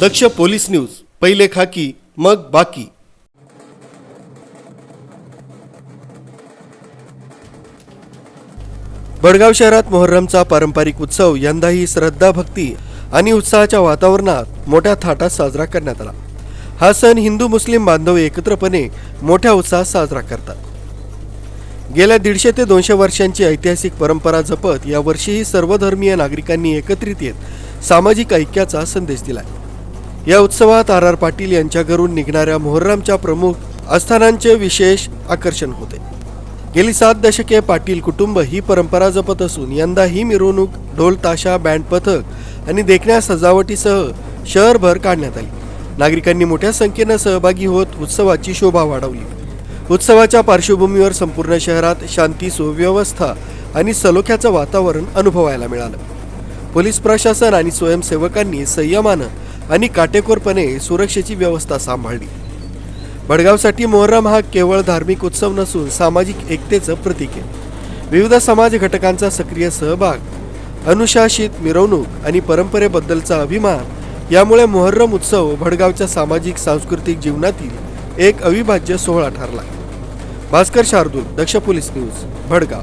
दक्ष police news पहिले खाकी मग बाकी. बडगाव शहरात मोहर्रमचा पारंपरिक उत्सव यंदाही श्रद्धा भक्ती आणि उत्साहाच्या वातावरणात मोठ्या थाटात साजरा करण्यात आला. हा सण हिंदू मुस्लिम बांधव एकत्रपणे मोठ्या उत्साहात साजरा करतात. गेल्या दीडशे ते दोनशे वर्षांची ऐतिहासिक परंपरा जपत यावर्षीही सर्वधर्मीय नागरिकांनी एकत्रित येत सामाजिक ऐक्याचा संदेश दिलाय. या उत्सवात आर आर पाटील यांच्या घरून निघणाऱ्या मोहर्रमच्या प्रमुख आस्थानांचे विशेष आकर्षण होते. गेली सात दशके पाटील कुटुंब ही परंपरा जपत असून यंदा ही मिरवणूक ढोल ताशा बँड पथक आणि देखण्या सजावटीसह शहरभर काढण्यात आली. नागरिकांनी मोठ्या संख्येनं सहभागी होत उत्सवाची शोभा वाढवली. उत्सवाच्या पार्श्वभूमीवर संपूर्ण शहरात शांती सुव्यवस्था आणि सलोख्याचं वातावरण अनुभवायला मिळालं. पोलीस प्रशासन आणि स्वयंसेवकांनी संयमानं आणि काटेकोरपणे सुरक्षेची व्यवस्था सांभाळली. भडगावसाठी मोहर्रम हा केवळ धार्मिक उत्सव नसून सामाजिक एकतेचं प्रतीक आहे. विविध समाज घटकांचा सक्रिय सहभाग अनुशासित मिरवणूक आणि परंपरेबद्दलचा अभिमान यामुळे मोहर्रम उत्सव भडगावच्या सामाजिक सांस्कृतिक जीवनातील एक अविभाज्य सोहळा ठरला. Bhaskar Shardul Daksh police news Bhadgaon